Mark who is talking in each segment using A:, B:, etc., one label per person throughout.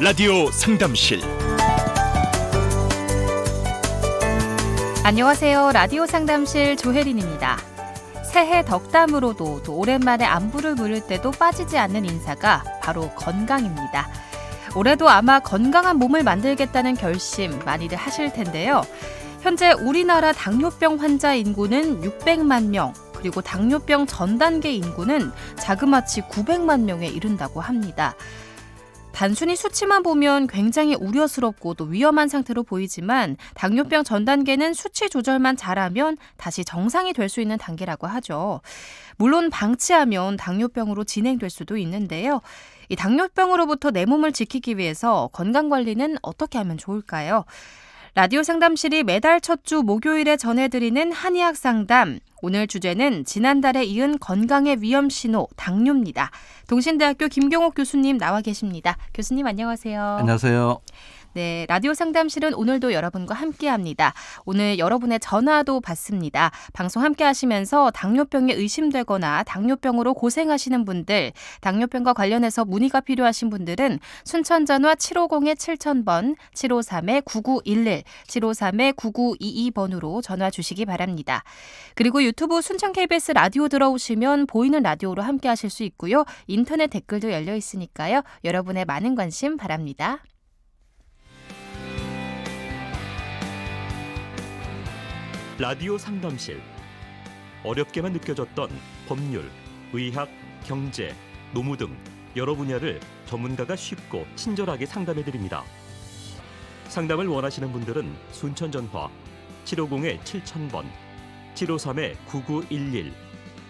A: 라디오 상담실
B: 안녕하세요. 라디오 상담실 조혜린입니다. 새해 덕담으로도 또 오랜만에 안부를 물을 때도 빠지지 않는 인사가 바로 건강입니다. 올해도 아마 건강한 몸을 만들겠다는 결심 많이들 하실 텐데요. 현재 우리나라 당뇨병 환자 인구는 600만 명, 그리고 당뇨병 전 단계 인구는 자그마치 900만 명에 이른다고 합니다. 단순히 수치만 보면 굉장히 우려스럽고 또 위험한 상태로 보이지만 당뇨병 전 단계는 수치 조절만 잘하면 다시 정상이 될 수 있는 단계라고 하죠. 물론 방치하면 당뇨병으로 진행될 수도 있는데요. 이 당뇨병으로부터 내 몸을 지키기 위해서 건강 관리는 어떻게 하면 좋을까요? 라디오 상담실이 매달 첫 주 목요일에 전해드리는 한의학 상담. 오늘 주제는 지난달에 이은 건강의 위험 신호 당뇨입니다. 동신대학교 김경옥 교수님 나와 계십니다. 교수님 안녕하세요.
C: 안녕하세요.
B: 네, 라디오 상담실은 오늘도 여러분과 함께 합니다. 오늘 여러분의 전화도 받습니다. 방송 함께 하시면서 당뇨병에 의심되거나 당뇨병으로 고생하시는 분들, 당뇨병과 관련해서 문의가 필요하신 분들은 순천 전화 750-7000번, 753-9911, 753-9922번으로 전화 주시기 바랍니다. 그리고 유튜브 순천 KBS 라디오 들어오시면 보이는 라디오로 함께 하실 수 있고요. 인터넷 댓글도 열려 있으니까요. 여러분의 많은 관심 바랍니다.
A: 라디오 상담실 어렵게만 느껴졌던 법률, 의학, 경제, 노무 등 여러 분야를 전문가가 쉽고 친절하게 상담해 드립니다. 상담을 원하시는 분들은 순천 전화 750-7000번, 753-9911,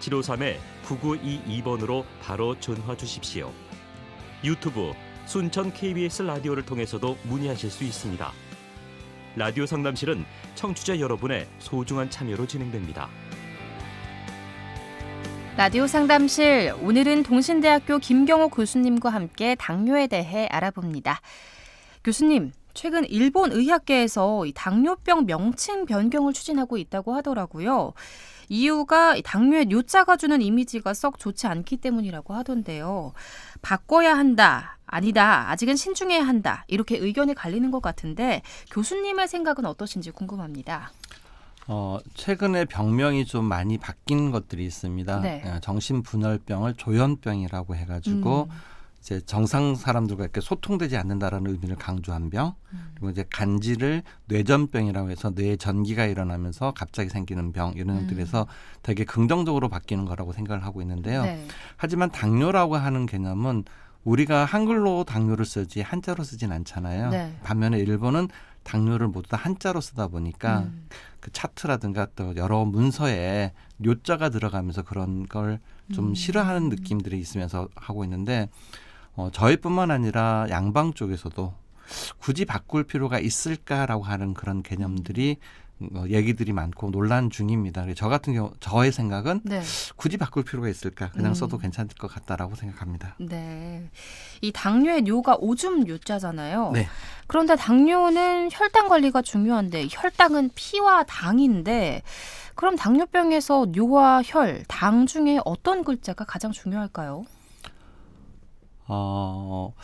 A: 753-9922번으로 바로 전화 주십시오. 유튜브 순천 KBS 라디오를 통해서도 문의하실 수 있습니다. 라디오 상담실은 청취자 여러분의 소중한 참여로 진행됩니다.
B: 라디오 상담실 오늘은 동신대학교 김경호 교수님과 함께 당뇨에 대해 알아봅니다. 교수님, 최근 일본 의학계에서 이 당뇨병 명칭 변경을 추진하고 있다고 하더라고요. 이유가 이 당뇨의 뇨자가 주는 이미지가 썩 좋지 않기 때문이라고 하던데요. 바꿔야 한다. 아니다. 아직은 신중해야 한다. 이렇게 의견이 갈리는 것 같은데 교수님의 생각은 어떠신지 궁금합니다.
C: 어, 최근에 병명이 좀 많이 바뀐 것들이 있습니다.
B: 네.
C: 어, 정신분열병을 조현병이라고 해가지고
B: 음.
C: 이제 정상 사람들과 이렇게 소통되지 않는다라는 의미를 강조한 병,
B: 음.
C: 그리고 이제 간질을 뇌전병이라고 해서 뇌에 전기가 일어나면서 갑자기 생기는 병 이런
B: 음.
C: 것들에서 되게 긍정적으로 바뀌는 거라고 생각을 하고 있는데요.
B: 네.
C: 하지만 당뇨라고 하는 개념은 우리가 한글로 당뇨를 쓰지 한자로 쓰진 않잖아요.
B: 네.
C: 반면에 일본은 당뇨를 모두 다 한자로 쓰다 보니까
B: 음.
C: 그 차트라든가 또 여러 문서에 뇨자가 들어가면서 그런 걸좀
B: 음.
C: 싫어하는 느낌들이 있으면서 하고 있는데 어, 저희뿐만 아니라 양방 쪽에서도 굳이 바꿀 필요가 있을까라고 하는 그런 개념들이 어, 얘기들이 많고 논란 중입니다. 저 같은 경우 저의 생각은
B: 네.
C: 굳이 바꿀 필요가 있을까 그냥
B: 음.
C: 써도 괜찮을 것 같다라고 생각합니다.
B: 네. 이 당뇨의 뇨가 오줌 요자잖아요.
C: 네.
B: 그런데 당뇨는 혈당 관리가 중요한데 혈당은 피와 당인데 그럼 당뇨병에서 뇨와 혈, 당 중에 어떤 글자가 가장 중요할까요?
C: 어,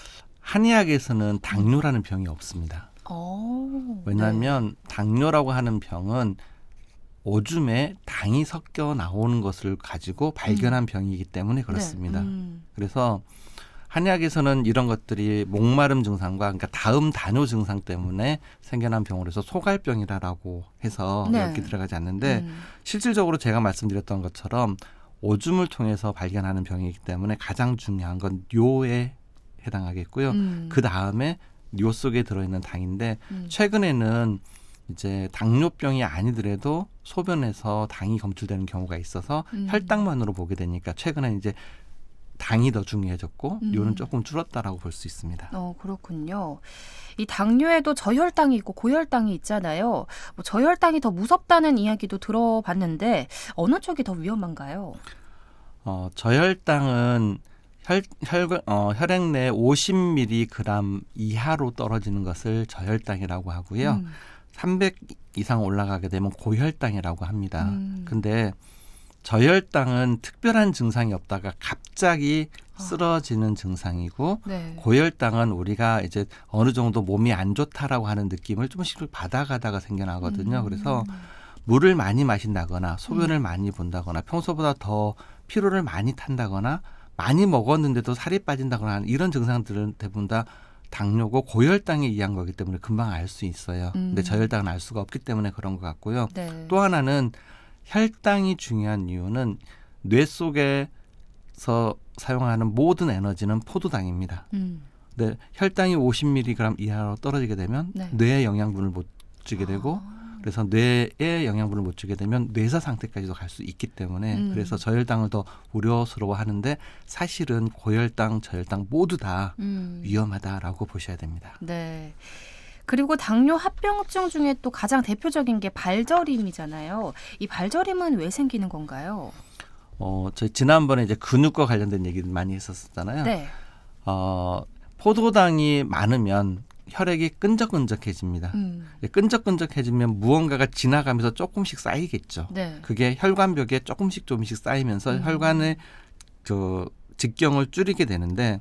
C: 한의학에서는 당뇨라는 병이 없습니다.
B: 어.
C: 왜냐하면 당뇨라고 하는 병은 오줌에 당이 섞여 나오는 것을 가지고 발견한 병이기 때문에 그렇습니다.
B: 네. 음.
C: 그래서 한의학에서는 이런 것들이 목마름 증상과 그러니까 다음 단뇨 증상 때문에 생겨난 병으로 해서 소갈병이라고 해서
B: 네.
C: 여기 들어가지 않는데
B: 음.
C: 실질적으로 제가 말씀드렸던 것처럼 오줌을 통해서 발견하는 병이기 때문에 가장 중요한 건 뇨에 해당하겠고요.
B: 음.
C: 그 다음에 뇨 속에 들어있는 당인데
B: 음.
C: 최근에는 이제 당뇨병이 아니더라도 소변에서 당이 검출되는 경우가 있어서
B: 음.
C: 혈당만으로 보게 되니까 최근에 이제 당이 더 중요해졌고
B: 음.
C: 뇨는 조금 줄었다라고 볼 수 있습니다.
B: 어, 그렇군요. 이 당뇨에도 저혈당이 있고 고혈당이 있잖아요. 뭐 저혈당이 더 무섭다는 이야기도 들어봤는데 어느 쪽이 더 위험한가요?
C: 어, 저혈당은 혈, 혈, 어, 혈액 내 50mg 이하로 떨어지는 것을 저혈당이라고 하고요.
B: 음.
C: 300 이상 올라가게 되면 고혈당이라고 합니다.
B: 음.
C: 근데 저혈당은 특별한 증상이 없다가 갑자기 쓰러지는 증상이고
B: 네.
C: 고혈당은 우리가 이제 어느 정도 몸이 안 좋다라고 하는 느낌을 조금씩 받아가다가 생겨나거든요.
B: 음.
C: 그래서 물을 많이 마신다거나 소변을 많이 본다거나 평소보다 더 피로를 많이 탄다거나 많이 먹었는데도 살이 빠진다거나 하는 이런 증상들은 대부분 다 당뇨고 고혈당에 의한 거기 때문에 금방 알 수 있어요. 근데
B: 음.
C: 저혈당은 알 수가 없기 때문에 그런 것 같고요.
B: 네.
C: 또 하나는 혈당이 중요한 이유는 뇌 속에서 사용하는 모든 에너지는 포도당입니다.
B: 음.
C: 근데 혈당이 50mg 이하로 떨어지게 되면
B: 네.
C: 뇌에 영양분을 못 주게 되고
B: 아.
C: 그래서 뇌에 영양분을 못 주게 되면 뇌사 상태까지도 갈 수 있기 때문에
B: 음.
C: 그래서 저혈당을 더 우려스러워하는데 사실은 고혈당, 저혈당 모두 다
B: 음.
C: 위험하다라고 보셔야 됩니다.
B: 네. 그리고 당뇨 합병증 중에 또 가장 대표적인 게 발저림이잖아요. 이 발저림은 왜 생기는 건가요?
C: 어, 저희 지난번에 이제 근육과 관련된 얘기를 많이 했었잖아요.
B: 네.
C: 어, 포도당이 많으면 혈액이 끈적끈적해집니다.
B: 음.
C: 끈적끈적해지면 무언가가 지나가면서 조금씩 쌓이겠죠.
B: 네.
C: 그게 혈관벽에 조금씩 조금씩 쌓이면서
B: 음.
C: 혈관의 저 직경을 줄이게 되는데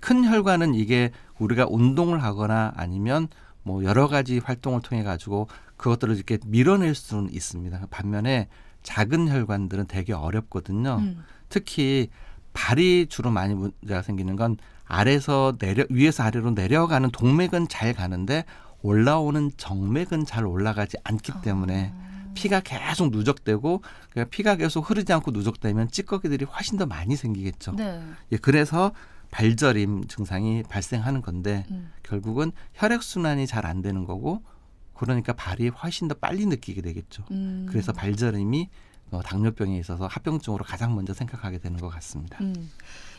C: 큰 혈관은 이게 우리가 운동을 하거나 아니면 뭐 여러 가지 활동을 통해 가지고 그것들을 이렇게 밀어낼 수는 있습니다. 반면에 작은 혈관들은 되게 어렵거든요.
B: 음.
C: 특히 발이 주로 많이 문제가 생기는 건 아래서 내려 위에서 아래로 내려가는 동맥은 잘 가는데 올라오는 정맥은 잘 올라가지 않기 때문에
B: 아.
C: 피가 계속 누적되고 그러니까 피가 계속 흐르지 않고 누적되면 찌꺼기들이 훨씬 더 많이 생기겠죠.
B: 네.
C: 예, 그래서 발저림 증상이 발생하는 건데
B: 음.
C: 결국은 혈액 순환이 잘 안 되는 거고 그러니까 발이 훨씬 더 빨리 느끼게 되겠죠.
B: 음.
C: 그래서 발저림이 어, 당뇨병에 있어서 합병증으로 가장 먼저 생각하게 되는 것 같습니다.
B: 음.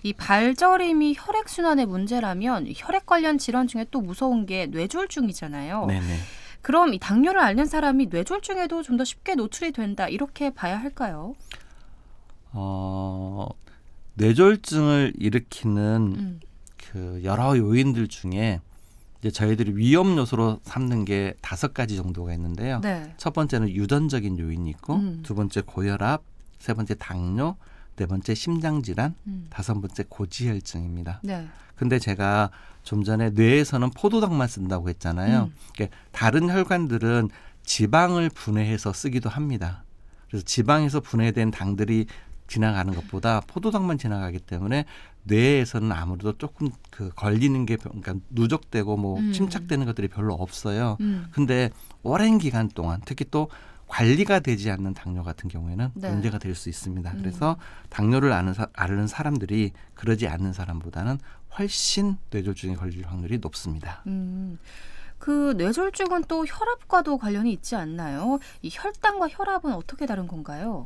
B: 이 발저림이 혈액 순환의 문제라면 혈액 관련 질환 중에 또 무서운 게 뇌졸중이잖아요.
C: 네네.
B: 그럼 이 당뇨를 앓는 사람이 뇌졸중에도 좀 더 쉽게 노출이 된다 이렇게 봐야 할까요?
C: 어, 뇌졸중을 일으키는
B: 음.
C: 그 여러 요인들 중에 이제 저희들이 위험 요소로 삼는 게 다섯 가지 정도가 있는데요.
B: 네.
C: 첫 번째는 유전적인 요인이 있고
B: 음.
C: 두 번째 고혈압, 세 번째 당뇨, 네 번째 심장 질환,
B: 음.
C: 다섯 번째 고지혈증입니다.
B: 네.
C: 근데 제가 좀 전에 뇌에서는 포도당만 쓴다고 했잖아요.
B: 음.
C: 그러니까 다른 혈관들은 지방을 분해해서 쓰기도 합니다. 그래서 지방에서 분해된 당들이 지나가는 것보다 포도당만 지나가기 때문에 뇌에서는 아무래도 조금 그 걸리는 게 그러니까 누적되고 뭐
B: 음.
C: 침착되는 것들이 별로 없어요.
B: 음.
C: 근데 오랜 기간 동안 특히 또 관리가 되지 않는 당뇨 같은 경우에는
B: 네.
C: 문제가 될 수 있습니다.
B: 음.
C: 그래서 당뇨를 앓는, 사, 앓는 사람들이 그러지 않는 사람보다는 훨씬 뇌졸중에 걸릴 확률이 높습니다.
B: 음. 그 뇌졸중은 또 혈압과도 관련이 있지 않나요? 이 혈당과 혈압은 어떻게 다른 건가요?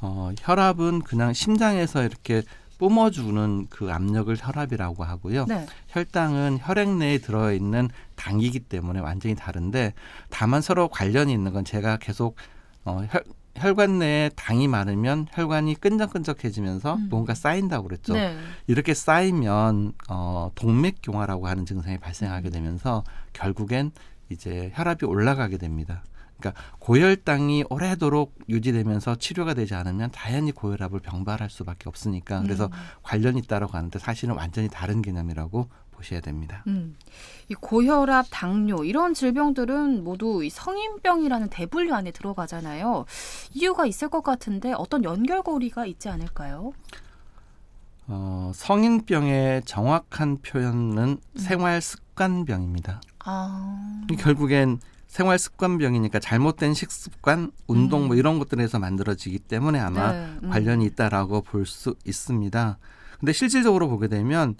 C: 어, 혈압은 그냥 심장에서 이렇게 뿜어주는 그 압력을 혈압이라고 하고요.
B: 네.
C: 혈당은 혈액 내에 들어있는 당이기 때문에 완전히 다른데 다만 서로 관련이 있는 건 제가 계속 어, 혈, 혈관 내에 당이 많으면 혈관이 끈적끈적해지면서
B: 음.
C: 뭔가 쌓인다고 그랬죠.
B: 네.
C: 이렇게 쌓이면 어, 동맥경화라고 하는 증상이 발생하게
B: 음.
C: 되면서 결국엔 이제 혈압이 올라가게 됩니다. 그러니까 고혈당이 오래도록 유지되면서 치료가 되지 않으면 자연히 고혈압을 병발할 수밖에 없으니까 그래서
B: 음.
C: 관련이 있다라고 하는데 사실은 완전히 다른 개념이라고 보셔야 됩니다.
B: 음. 이 고혈압, 당뇨 이런 질병들은 모두 이 성인병이라는 대분류 안에 들어가잖아요. 이유가 있을 것 같은데 어떤 연결고리가 있지 않을까요?
C: 어, 성인병의 정확한 표현은
B: 음.
C: 생활 습관병입니다.
B: 아.
C: 결국엔 생활 습관병이니까 잘못된 식습관, 운동 뭐
B: 음.
C: 이런 것들에서 만들어지기 때문에 아마
B: 네. 음.
C: 관련이 있다라고 볼 수 있습니다. 근데 실질적으로 보게 되면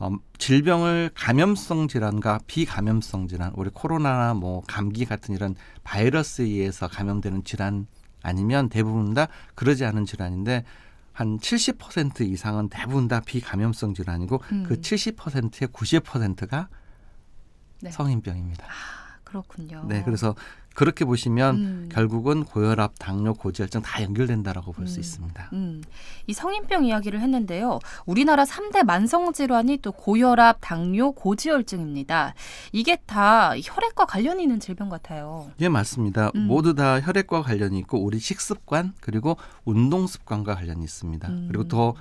C: 어, 질병을 감염성 질환과 비감염성 질환, 우리 코로나나 뭐 감기 같은 이런 바이러스에 의해서 감염되는 질환 아니면 대부분 다 그러지 않은 질환인데 한 70% 이상은 대부분 다 비감염성 질환이고
B: 음.
C: 그 70%의 90%가
B: 네.
C: 성인병입니다.
B: 그렇군요.
C: 네, 그래서 그렇게 보시면
B: 음.
C: 결국은 고혈압, 당뇨, 고지혈증 다 연결된다라고 볼수
B: 음.
C: 있습니다.
B: 음, 이 성인병 이야기를 했는데요. 우리나라 3대 만성 질환이 또 고혈압, 당뇨, 고지혈증입니다. 이게 다 혈액과 관련이 있는 질병 같아요.
C: 예, 맞습니다.
B: 음.
C: 모두 다 혈액과 관련이 있고 우리 식습관 그리고 운동 습관과 관련이 있습니다.
B: 음.
C: 그리고 더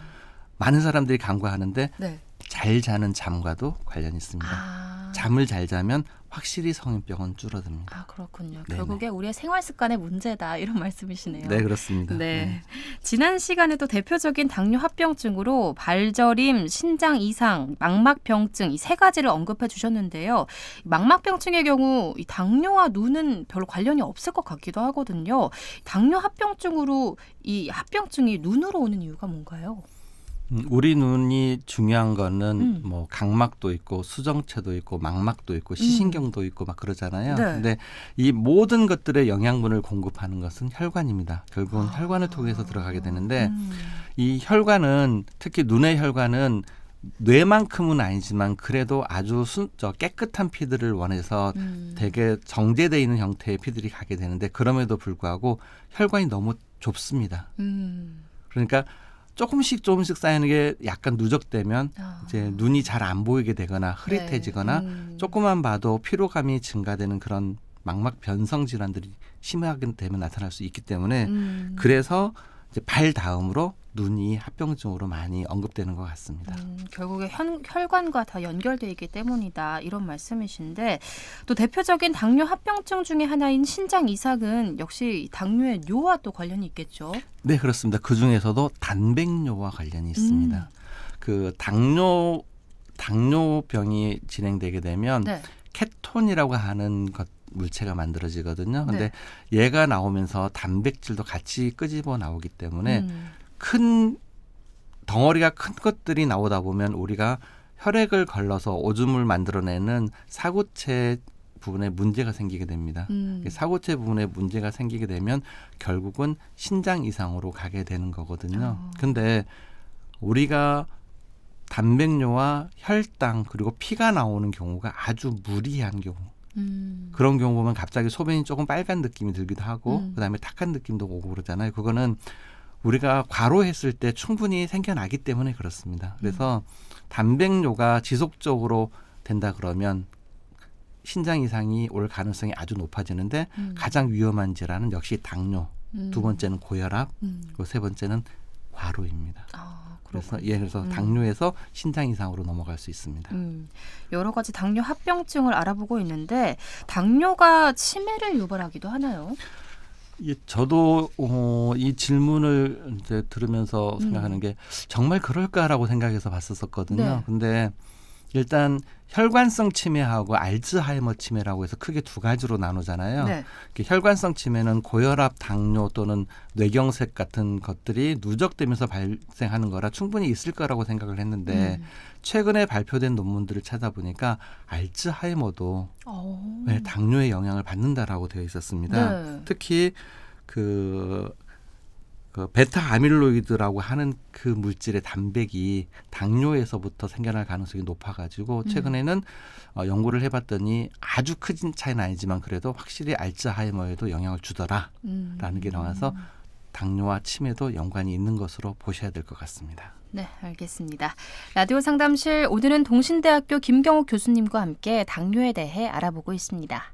C: 많은 사람들이 간과하는데
B: 네.
C: 잘 자는 잠과도 관련이 있습니다.
B: 아.
C: 잠을 잘 자면 확실히 성인병은 줄어듭니다.
B: 아 그렇군요.
C: 네네.
B: 결국에 우리의 생활 습관의 문제다 이런 말씀이시네요.
C: 네, 그렇습니다.
B: 네. 지난 시간에도 대표적인 당뇨 합병증으로 발저림, 신장 이상, 망막병증 이 세 가지를 언급해 주셨는데요. 망막병증의 경우 이 당뇨와 눈은 별로 관련이 없을 것 같기도 하거든요. 당뇨 합병증으로 이 합병증이 눈으로 오는 이유가 뭔가요?
C: 음, 우리 눈이 중요한 거는
B: 음.
C: 뭐 각막도 있고 수정체도 있고 망막도 있고 시신경도 있고 막 그러잖아요.
B: 음. 네.
C: 근데 이 모든 것들의 영양분을 공급하는 것은 혈관입니다. 결국은
B: 아.
C: 혈관을 통해서 들어가게 되는데
B: 음.
C: 이 혈관은 특히 눈의 혈관은 뇌만큼은 아니지만 그래도 아주 순, 저 깨끗한 피들을 원해서
B: 음.
C: 되게 정제돼 있는 형태의 피들이 가게 되는데 그럼에도 불구하고 혈관이 너무 좁습니다.
B: 음.
C: 그러니까 조금씩 조금씩 쌓이는 게 약간 누적되면
B: 아.
C: 이제 눈이 잘 안 보이게 되거나 흐릿해지거나
B: 네. 음.
C: 조금만 봐도 피로감이 증가되는 그런 망막 변성 질환들이 심하게 되면 나타날 수 있기 때문에
B: 음.
C: 그래서 이제 발 다음으로 눈이 합병증으로 많이 언급되는 것 같습니다.
B: 음, 결국에 현, 혈관과 다 연결돼 있기 때문이다 이런 말씀이신데 또 대표적인 당뇨 합병증 중에 하나인 신장 이상은 역시 당뇨의 뇨와 또 관련이 있겠죠.
C: 네, 그렇습니다. 그 중에서도 단백뇨와 관련이 있습니다.
B: 음.
C: 그 당뇨 당뇨병이 진행되게 되면
B: 네.
C: 케톤이라고 하는 것 물체가 만들어지거든요. 근데
B: 네.
C: 얘가 나오면서 단백질도 같이 끄집어 나오기 때문에
B: 음.
C: 큰 덩어리가 큰 것들이 나오다 보면 우리가 혈액을 걸러서 오줌을 만들어내는 사구체 부분에 문제가 생기게 됩니다.
B: 음.
C: 사고체 부분에 문제가 생기게 되면 결국은 신장 이상으로 가게 되는 거거든요.
B: 어.
C: 근데 우리가 단백뇨와 혈당 그리고 피가 나오는 경우가 아주 무리한 경우
B: 음.
C: 그런 경우 보면 갑자기 소변이 조금 빨간 느낌이 들기도 하고
B: 음.
C: 그다음에 탁한 느낌도 오고 그러잖아요. 그거는 우리가 과로했을 때 충분히 생겨나기 때문에 그렇습니다. 그래서
B: 음.
C: 단백뇨가 지속적으로 된다 그러면 신장 이상이 올 가능성이 아주 높아지는데
B: 음.
C: 가장 위험한 질환은 역시 당뇨,
B: 음.
C: 두 번째는 고혈압,
B: 음.
C: 그리고 세 번째는 과로입니다.
B: 아,
C: 그래서. 예, 그래서
B: 음.
C: 당뇨에서 신장 이상으로 넘어갈 수 있습니다.
B: 음, 여러 가지 당뇨 합병증을 알아보고 있는데 당뇨가 치매를 유발하기도 하나요?
C: 예, 저도 어, 이 질문을 이제 들으면서
B: 음.
C: 생각하는 게 정말 그럴까라고 생각해서 봤었거든요.
B: 네.
C: 근데 일단 혈관성 치매하고 알츠하이머 치매라고 해서 크게 두 가지로 나누잖아요.
B: 네.
C: 혈관성 치매는 고혈압, 당뇨 또는 뇌경색 같은 것들이 누적되면서 발생하는 거라 충분히 있을 거라고 생각을 했는데
B: 음.
C: 최근에 발표된 논문들을 찾아보니까 알츠하이머도
B: 어.
C: 네, 당뇨의 영향을 받는다라고 되어 있었습니다.
B: 네.
C: 특히 그, 그 베타 아밀로이드라고 하는 그 물질의 단백이 당뇨에서부터 생겨날 가능성이 높아가지고
B: 음.
C: 최근에는 어, 연구를 해봤더니 아주 큰 차이는 아니지만 그래도 확실히 알츠하이머에도 영향을 주더라라는
B: 음.
C: 게 나와서 당뇨와 치매도 연관이 있는 것으로 보셔야 될 것 같습니다.
B: 네, 알겠습니다. 라디오 상담실 오늘은 동신대학교 김경욱 교수님과 함께 당뇨에 대해 알아보고 있습니다.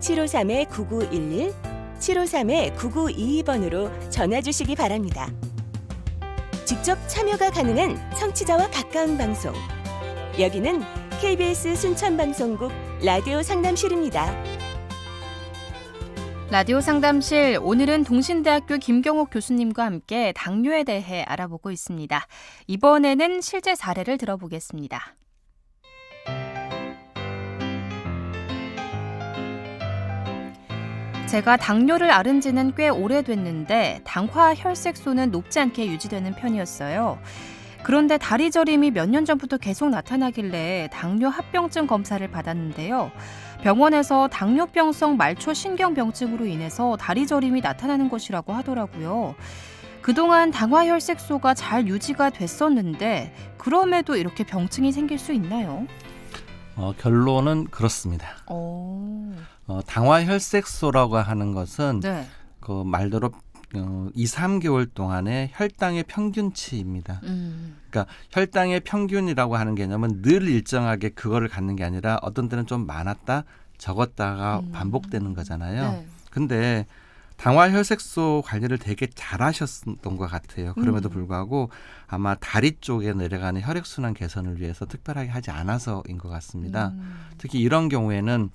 D: 753-9911, 753-9922번으로 전화 주시기 바랍니다. 직접 참여가 가능한 청취자와 가까운 방송. 여기는 KBS 순천방송국 라디오 상담실입니다.
B: 라디오 상담실 오늘은 동신대학교 김경욱 교수님과 함께 당뇨에 대해 알아보고 있습니다. 이번에는 실제 사례를 들어보겠습니다. 제가 당뇨를 앓은 지는 꽤 오래됐는데 당화 혈색소는 높지 않게 유지되는 편이었어요. 그런데 다리 저림이 몇 년 전부터 계속 나타나길래 당뇨 합병증 검사를 받았는데요. 병원에서 당뇨병성 말초 신경병증으로 인해서 다리 저림이 나타나는 것이라고 하더라고요. 그동안 당화혈색소가 잘 유지가 됐었는데 그럼에도 이렇게 병증이 생길 수 있나요?
C: 어, 결론은 그렇습니다.
B: 어,
C: 어, 당화혈색소라고 하는 것은
B: 네.
C: 그 말대로 어, 2, 3개월 동안의 혈당의 평균치입니다.
B: 음,
C: 그러니까 혈당의 평균이라고 하는 개념은 늘 일정하게 그거를 갖는 게 아니라 어떤 때는 좀 많았다 적었다가
B: 음.
C: 반복되는 거잖아요.
B: 네.
C: 근데 당화 혈색소 관리를 되게 잘하셨던 것 같아요. 그럼에도
B: 음.
C: 불구하고 아마 다리 쪽에 내려가는 혈액순환 개선을 위해서 특별하게 하지 않아서인 것 같습니다.
B: 음,
C: 특히 이런 경우에는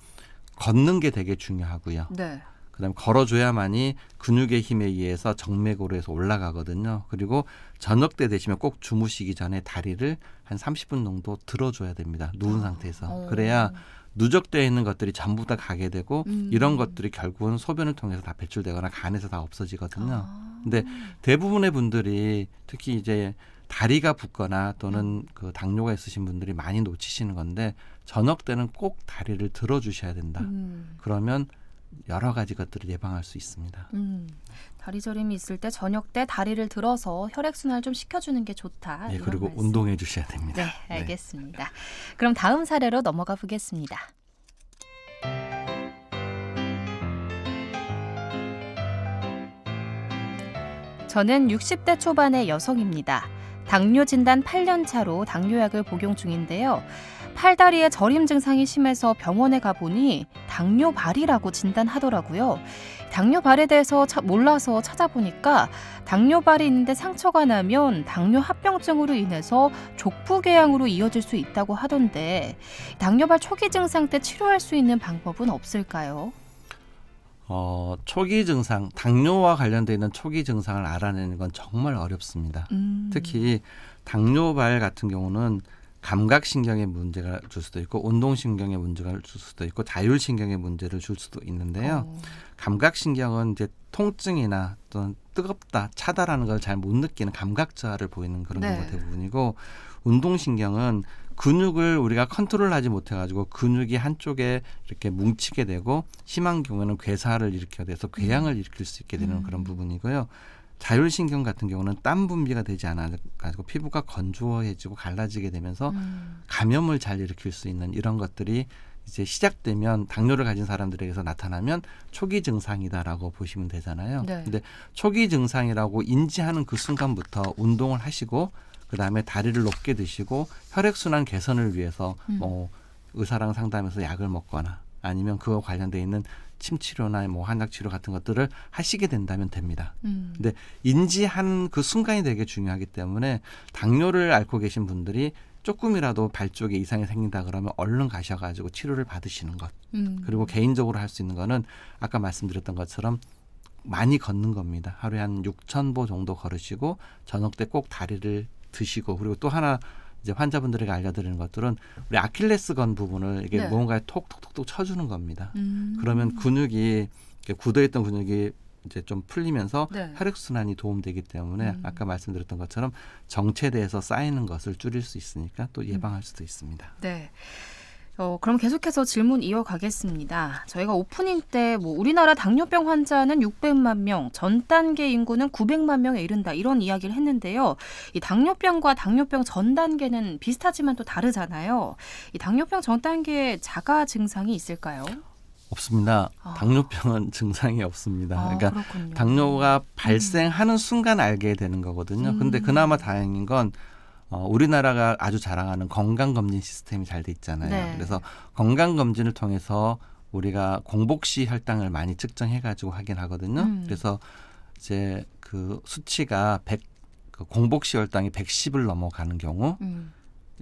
C: 걷는 게 되게 중요하고요.
B: 네.
C: 그다음에 걸어줘야만이 근육의 힘에 의해서 정맥으로 해서 올라가거든요. 그리고 저녁 때 되시면 꼭 주무시기 전에 다리를 한 30분 정도 들어줘야 됩니다. 누운 상태에서.
B: 어.
C: 그래야 누적되어 있는 것들이 전부 다 가게 되고
B: 음.
C: 이런 것들이 결국은 소변을 통해서 다 배출되거나 간에서 다 없어지거든요.
B: 아.
C: 근데 대부분의 분들이 특히 이제 다리가 붓거나 또는 그 당뇨가 있으신 분들이 많이 놓치시는 건데 저녁 때는 꼭 다리를 들어 주셔야 된다.
B: 음.
C: 그러면 여러 가지 것들을 예방할 수 있습니다.
B: 음, 다리 저림이 있을 때 저녁 때 다리를 들어서 혈액 순환을 좀 시켜주는 게 좋다.
C: 예, 그리고
B: 말씀.
C: 운동해 주셔야 됩니다.
B: 네, 알겠습니다. 그럼 다음 사례로 넘어가 보겠습니다. 저는 60대 초반의 여성입니다. 당뇨 진단 8년 차로 당뇨약을 복용 중인데요. 팔다리에 저림 증상이 심해서 병원에 가보니 당뇨발이라고 진단하더라고요. 당뇨발에 대해서 차- 몰라서 찾아보니까 당뇨발이 있는데 상처가 나면 당뇨 합병증으로 인해서 족부궤양으로 이어질 수 있다고 하던데 당뇨발 초기 증상 때 치료할 수 있는 방법은 없을까요?
C: 어, 초기 증상, 당뇨와 관련돼 있는 초기 증상을 알아내는 건 정말 어렵습니다.
B: 음.
C: 특히 당뇨발 같은 경우는 감각신경에 문제가 줄 수도 있고 운동신경에 문제가 줄 수도 있고 자율신경에 문제를 줄 수도 있는데요.
B: 어,
C: 감각신경은 이제 통증이나 또는 뜨겁다, 차다라는 걸 잘 못 느끼는 감각 저하를 보이는 그런
B: 네.
C: 경우가 대부분이고 운동신경은 근육을 우리가 컨트롤하지 못해가지고 근육이 한쪽에 이렇게 뭉치게 되고 심한 경우에는 괴사를 일으켜야 돼서 궤양을 일으킬 수 있게 되는
B: 음.
C: 그런 부분이고요. 자율신경 같은 경우는 땀 분비가 되지 않아가지고 피부가 건조해지고 갈라지게 되면서
B: 음.
C: 감염을 잘 일으킬 수 있는 이런 것들이 이제 시작되면 당뇨를 가진 사람들에게서 나타나면 초기 증상이다라고 보시면 되잖아요.
B: 네.
C: 근데 초기 증상이라고 인지하는 그 순간부터 운동을 하시고 그다음에 다리를 높게 드시고 혈액 순환 개선을 위해서
B: 음.
C: 뭐 의사랑 상담해서 약을 먹거나 아니면 그와 관련돼 있는 침 치료나 뭐 한약 치료 같은 것들을 하시게 된다면 됩니다.
B: 음.
C: 근데 인지하는 그 순간이 되게 중요하기 때문에 당뇨를 앓고 계신 분들이 조금이라도 발 쪽에 이상이 생긴다 그러면 얼른 가셔가지고 치료를 받으시는 것.
B: 음.
C: 그리고 개인적으로 할 수 있는 거는 아까 말씀드렸던 것처럼 많이 걷는 겁니다. 하루에 한 6천 보 정도 걸으시고 저녁 때 꼭 다리를 드시고 그리고 또 하나 이제 환자분들에게 알려드리는 것들은 우리 아킬레스건 부분을 이게
B: 네.
C: 무언가에 톡톡톡톡 쳐주는 겁니다.
B: 음.
C: 그러면 근육이 굳어있던 근육이 이제 좀 풀리면서
B: 네.
C: 혈액 순환이 도움되기 때문에
B: 음.
C: 아까 말씀드렸던 것처럼 정체대에서 쌓이는 것을 줄일 수 있으니까
B: 음.
C: 또 예방할 수도 있습니다.
B: 네. 어, 그럼 계속해서 질문 이어가겠습니다. 저희가 오프닝 때 뭐 우리나라 당뇨병 환자는 600만 명, 전 단계 인구는 900만 명에 이른다 이런 이야기를 했는데요. 이 당뇨병과 당뇨병 전 단계는 비슷하지만 또 다르잖아요. 이 당뇨병 전 단계에 자가 증상이 있을까요?
C: 없습니다.
B: 아.
C: 당뇨병은 증상이 없습니다.
B: 아,
C: 그러니까
B: 그렇군요.
C: 당뇨가 발생하는 순간 알게 되는 거거든요. 근데
B: 음.
C: 그나마 다행인 건 어, 우리나라가 아주 자랑하는 건강검진 시스템이 잘 돼 있잖아요.
B: 네.
C: 그래서 건강검진을 통해서 우리가 공복시 혈당을 많이 측정해가지고 확인하거든요.
B: 음.
C: 그래서 이제 그 수치가 100, 그 공복시 혈당이 110을 넘어가는 경우
B: 음.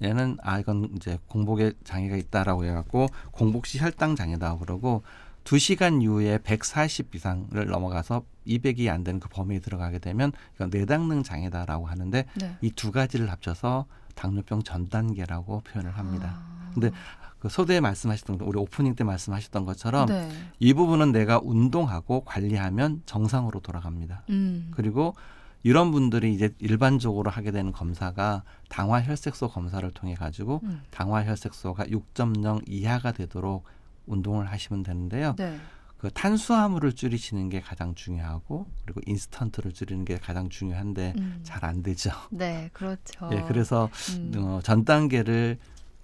C: 얘는 아 이건 이제 공복에 장애가 있다라고 해갖고 공복시 혈당 장애다 그러고 두 시간 이후에 140 이상을 넘어가서 200이 안 되는 그 범위에 들어가게 되면 이건 뇌당능 장애다라고 하는데
B: 네.
C: 이두 가지를 합쳐서 당뇨병 전 단계라고 표현을 합니다.
B: 아.
C: 근데 그 소대에 말씀하셨던 우리 오프닝 때 말씀하셨던 것처럼
B: 네.
C: 이 부분은 내가 운동하고 관리하면 정상으로 돌아갑니다.
B: 음.
C: 그리고 이런 분들이 이제 일반적으로 하게 되는 검사가 당화 혈색소 검사를 통해 가지고
B: 음.
C: 당화 혈색소가 6.0 이하가 되도록 운동을 하시면 되는데요.
B: 네.
C: 그 탄수화물을 줄이시는 게 가장 중요하고 그리고 인스턴트를 줄이는 게 가장 중요한데
B: 음.
C: 잘안 되죠.
B: 네, 그렇죠.
C: 예, 그래서
B: 음.
C: 어, 전 단계를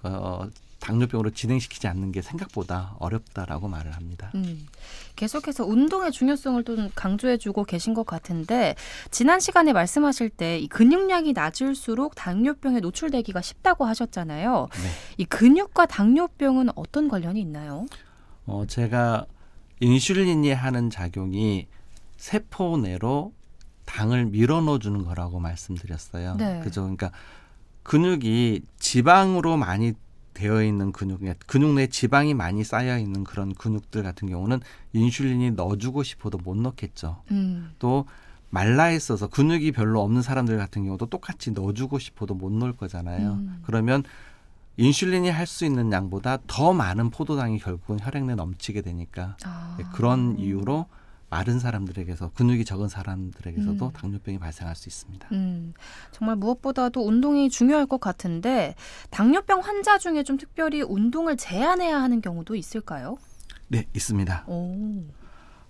C: 어, 당뇨병으로 진행시키지 않는 게 생각보다 어렵다라고 말을 합니다.
B: 음, 계속해서 운동의 중요성을 또 강조해주고 계신 것 같은데 지난 시간에 말씀하실 때 이 근육량이 낮을수록 당뇨병에 노출되기가 쉽다고 하셨잖아요.
C: 네.
B: 이 근육과 당뇨병은 어떤 관련이 있나요?
C: 어, 제가 인슐린이 하는 작용이 세포 내로 당을 밀어넣어 주는 거라고 말씀드렸어요.
B: 네.
C: 그죠? 그러니까 근육이 지방으로 많이 되어 있는 근육, 근육 내 지방이 많이 쌓여 있는 그런 근육들 같은 경우는 인슐린이 넣어주고 싶어도 못 넣겠죠.
B: 음,
C: 또 말라 있어서 근육이 별로 없는 사람들 같은 경우도 똑같이 넣어주고 싶어도 못 넣을 거잖아요.
B: 음.
C: 그러면 인슐린이 할 수 있는 양보다 더 많은 포도당이 결국은 혈액 내에 넘치게 되니까
B: 아.
C: 네, 그런 이유로 마른 사람들에게서 근육이 적은 사람들에게서도
B: 음.
C: 당뇨병이 발생할 수 있습니다.
B: 음, 정말 무엇보다도 운동이 중요할 것 같은데 당뇨병 환자 중에 좀 특별히 운동을 제한해야 하는 경우도 있을까요?
C: 네, 있습니다.
B: 오,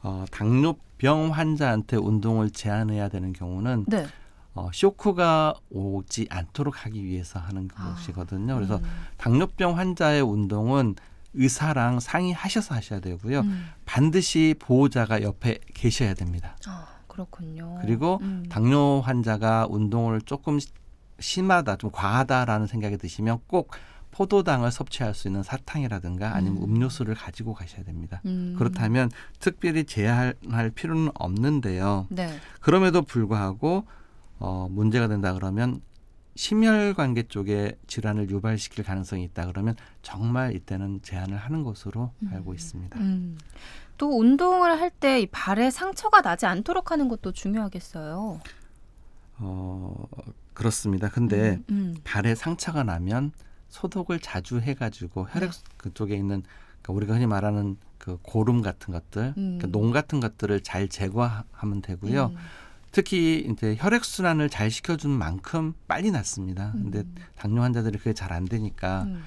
C: 어, 당뇨병 환자한테 운동을 제한해야 되는 경우는
B: 네.
C: 어, 쇼크가 오지 않도록 하기 위해서 하는
B: 아.
C: 것이거든요. 그래서
B: 음,
C: 당뇨병 환자의 운동은 의사랑 상의하셔서 하셔야 되고요.
B: 음.
C: 반드시 보호자가 옆에 계셔야 됩니다.
B: 아, 그렇군요.
C: 그리고
B: 음.
C: 당뇨 환자가 운동을 조금 시- 심하다, 좀 과하다라는 생각이 드시면 꼭 포도당을 섭취할 수 있는 사탕이라든가 아니면
B: 음.
C: 음료수를 가지고 가셔야 됩니다.
B: 음.
C: 그렇다면 특별히 제한할 필요는 없는데요.
B: 네.
C: 그럼에도 불구하고 어, 문제가 된다 그러면 심혈관계 쪽에 질환을 유발시킬 가능성이 있다 그러면 정말 이때는 제한을 하는 것으로
B: 음.
C: 알고 있습니다.
B: 음. 또 운동을 할때이 발에 상처가 나지 않도록 하는 것도 중요하겠어요.
C: 어, 그렇습니다. 근데
B: 음, 음.
C: 발에 상처가 나면 소독을 자주 해가지고 혈액
B: 네.
C: 그쪽에 있는 그러니까 우리가 흔히 말하는 그 고름 같은 것들,
B: 음.
C: 그러니까 농 같은 것들을 잘 제거하면 되고요.
B: 음.
C: 특히 이제 혈액 순환을 잘 시켜준 만큼 빨리 낫습니다. 근데
B: 음.
C: 당뇨 환자들이 그게 잘 안 되니까
B: 음.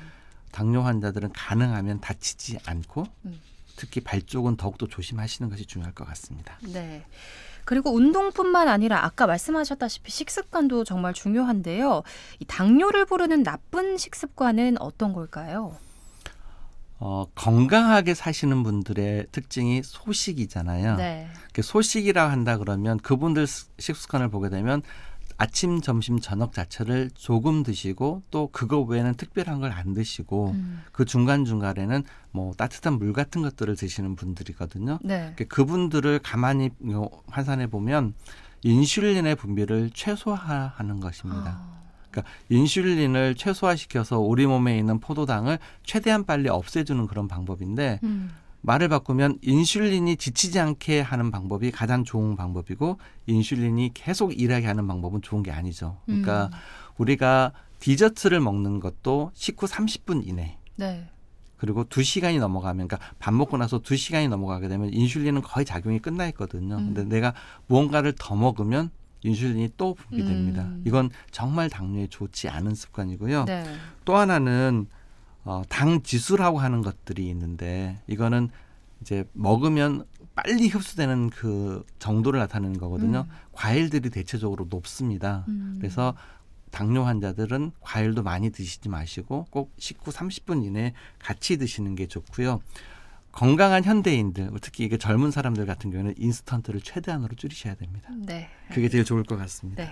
C: 당뇨 환자들은 가능하면 다치지 않고
B: 음.
C: 특히 발 쪽은 더욱더 조심하시는 것이 중요할 것 같습니다.
B: 네. 그리고 운동뿐만 아니라 아까 말씀하셨다시피 식습관도 정말 중요한데요. 이 당뇨를 부르는 나쁜 식습관은 어떤 걸까요?
C: 어, 건강하게 사시는 분들의 특징이 소식이잖아요.
B: 네.
C: 그 소식이라 한다 그러면 그분들 스- 식습관을 보게 되면 아침, 점심, 저녁 자체를 조금 드시고 또 그거 외에는 특별한 걸 안 드시고
B: 음.
C: 그 중간 중간에는 뭐 따뜻한 물 같은 것들을 드시는 분들이거든요.
B: 네.
C: 그- 그분들을 가만히 요- 환산해 보면 인슐린의 분비를 최소화하는 것입니다.
B: 아,
C: 그러니까 인슐린을 최소화시켜서 우리 몸에 있는 포도당을 최대한 빨리 없애주는 그런 방법인데
B: 음.
C: 말을 바꾸면 인슐린이 지치지 않게 하는 방법이 가장 좋은 방법이고 인슐린이 계속 일하게 하는 방법은 좋은 게 아니죠. 그러니까
B: 음.
C: 우리가 디저트를 먹는 것도 식후 30분 이내
B: 네.
C: 그리고 2시간이 넘어가면 그러니까 밥 먹고 나서 2시간이 넘어가게 되면 인슐린은 거의 작용이 끝나 있거든요.
B: 음.
C: 근데 내가 무언가를 더 먹으면 인슐린이 또 분비됩니다.
B: 음.
C: 이건 정말 당뇨에 좋지 않은 습관이고요.
B: 네.
C: 또 하나는 어, 당 지수라고 하는 것들이 있는데 이거는 이제 먹으면 빨리 흡수되는 그 정도를 나타내는 거거든요.
B: 음.
C: 과일들이 대체적으로 높습니다.
B: 음.
C: 그래서 당뇨 환자들은 과일도 많이 드시지 마시고 꼭 식후 30분 이내에 같이 드시는 게 좋고요. 건강한 현대인들, 특히 이게 젊은 사람들 같은 경우는 인스턴트를 최대한으로 줄이셔야 됩니다.
B: 네.
C: 그게 제일 좋을 것 같습니다.
B: 네.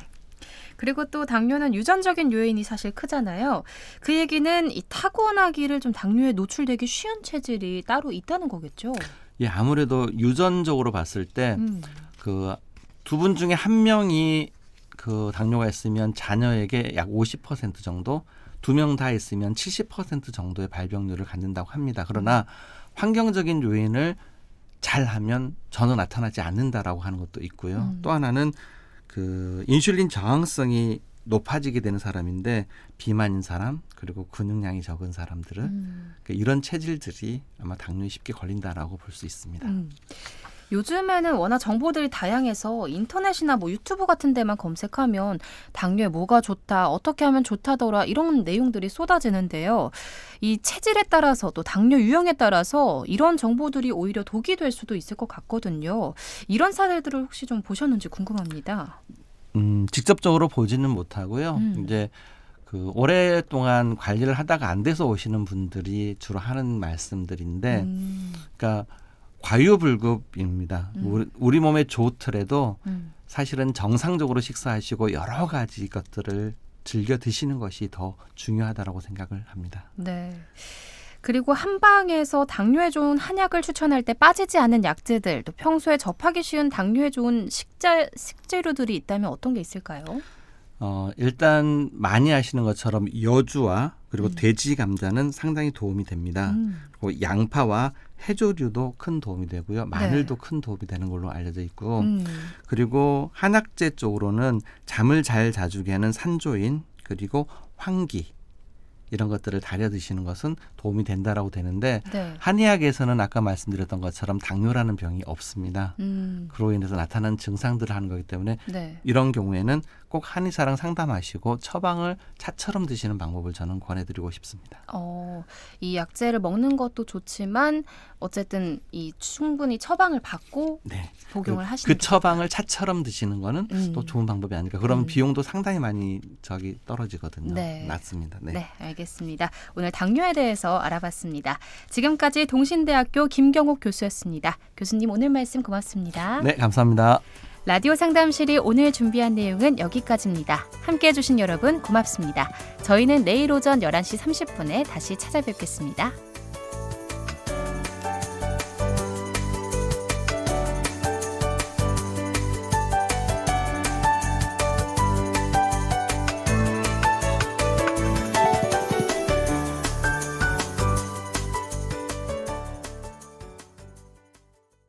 B: 그리고 또 당뇨는 유전적인 요인이 사실 크잖아요. 그 얘기는 이 타고나기를 좀 당뇨에 노출되기 쉬운 체질이 따로 있다는 거겠죠.
C: 예, 아무래도 유전적으로 봤을 때
B: 음.
C: 그두분 중에 한 명이 그 당뇨가 있으면 자녀에게 약50% 정도, 두 명 다 있으면 70% 정도의 발병률을 갖는다고 합니다. 그러나 환경적인 요인을 잘 하면 전혀 나타나지 않는다라고 하는 것도 있고요.
B: 음.
C: 또 하나는 그 인슐린 저항성이 높아지게 되는 사람인데 비만인 사람 그리고 근육량이 적은 사람들은
B: 음.
C: 그 이런 체질들이 아마 당뇨에 쉽게 걸린다라고 볼 수 있습니다.
B: 음. 요즘에는 워낙 정보들이 다양해서 인터넷이나 뭐 유튜브 같은 데만 검색하면 당뇨에 뭐가 좋다, 어떻게 하면 좋다더라 이런 내용들이 쏟아지는데요. 이 체질에 따라서 또 당뇨 유형에 따라서 이런 정보들이 오히려 독이 될 수도 있을 것 같거든요. 이런 사례들을 혹시 좀 보셨는지 궁금합니다.
C: 음, 직접적으로 보지는 못하고요.
B: 음.
C: 이제 그 오랫동안 관리를 하다가 안 돼서 오시는 분들이 주로 하는 말씀들인데,
B: 음,
C: 그러니까 과유불급입니다.
B: 음.
C: 우리, 우리 몸에 좋더라도
B: 음.
C: 사실은 정상적으로 식사하시고 여러 가지 것들을 즐겨 드시는 것이 더 중요하다라고 생각을 합니다.
B: 네. 그리고 한방에서 당뇨에 좋은 한약을 추천할 때 빠지지 않는 약재들, 또 평소에 접하기 쉬운 당뇨에 좋은 식자, 식재료들이 있다면 어떤 게 있을까요?
C: 어, 일단 많이 아시는 것처럼 여주와 그리고
B: 음.
C: 돼지 감자는 상당히 도움이 됩니다.
B: 음,
C: 그리고 양파와 해조류도 큰 도움이 되고요. 마늘도 큰 도움이 되는 걸로 알려져 있고
B: 음,
C: 그리고 한약재 쪽으로는 잠을 잘 자주게 하는 산조인 그리고 황기 이런 것들을 달여 드시는 것은 도움이 된다라고 되는데
B: 네.
C: 한의학에서는 아까 말씀드렸던 것처럼 당뇨라는 병이 없습니다.
B: 음,
C: 그로 인해서 나타나는 증상들을 하는 거기 때문에
B: 네.
C: 이런 경우에는 꼭 한의사랑 상담하시고 처방을 차처럼 드시는 방법을 저는 권해드리고 싶습니다.
B: 어, 이 약재를 먹는 것도 좋지만 어쨌든 이 충분히 처방을 받고
C: 네.
B: 복용을
C: 그,
B: 하시는
C: 그 처방을 차처럼 드시는 거는
B: 음.
C: 또 좋은 방법이 아닐까. 그럼
B: 음.
C: 비용도 상당히 많이 저기 떨어지거든요.
B: 네.
C: 낮습니다. 네.
B: 네, 알겠습니다. 오늘 당뇨에 대해서 알아봤습니다. 지금까지 동신대학교 김경옥 교수였습니다. 교수님 오늘 말씀 고맙습니다.
C: 네, 감사합니다.
B: 라디오 상담실이 오늘 준비한 내용은 여기까지입니다. 함께 해주신 여러분 고맙습니다. 저희는 내일 오전 11시 30분에 다시 찾아뵙겠습니다.